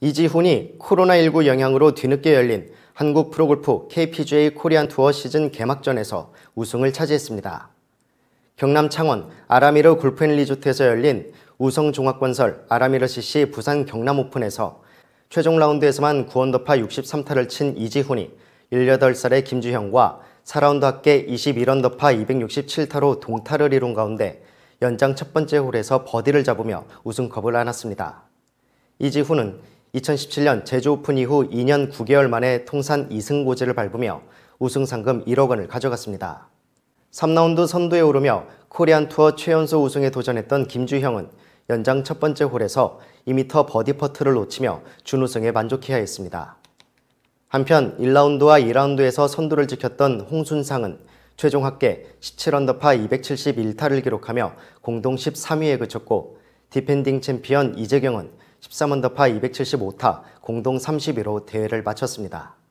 이지훈이 코로나19 영향으로 뒤늦게 열린 한국 프로골프 KPGA 코리안 투어 시즌 개막전에서 우승을 차지했습니다. 경남 창원 아라미르 골프앤리조트에서 열린 우성종합건설 아라미르 CC 부산 경남 오픈에서 최종 라운드에서만 9언더파 63타를 친 이지훈이 18살의 김주형과 4라운드 합계 21언더파 267타로 동타를 이룬 가운데 연장 첫 번째 홀에서 버디를 잡으며 우승컵을 안았습니다. 이지훈은 2017년 제주 오픈 이후 2년 9개월 만에 통산 2승 고지를 밟으며 우승 상금 1억 원을 가져갔습니다. 3라운드 선두에 오르며 코리안 투어 최연소 우승에 도전했던 김주형은 연장 첫 번째 홀에서 2m 버디 퍼트를 놓치며 준우승에 만족해야 했습니다. 한편 1라운드와 2라운드에서 선두를 지켰던 홍순상은 최종 합계 17언더파 271타를 기록하며 공동 13위에 그쳤고 디펜딩 챔피언 이재경은 13언더파 275타 공동 31호 대회를 마쳤습니다.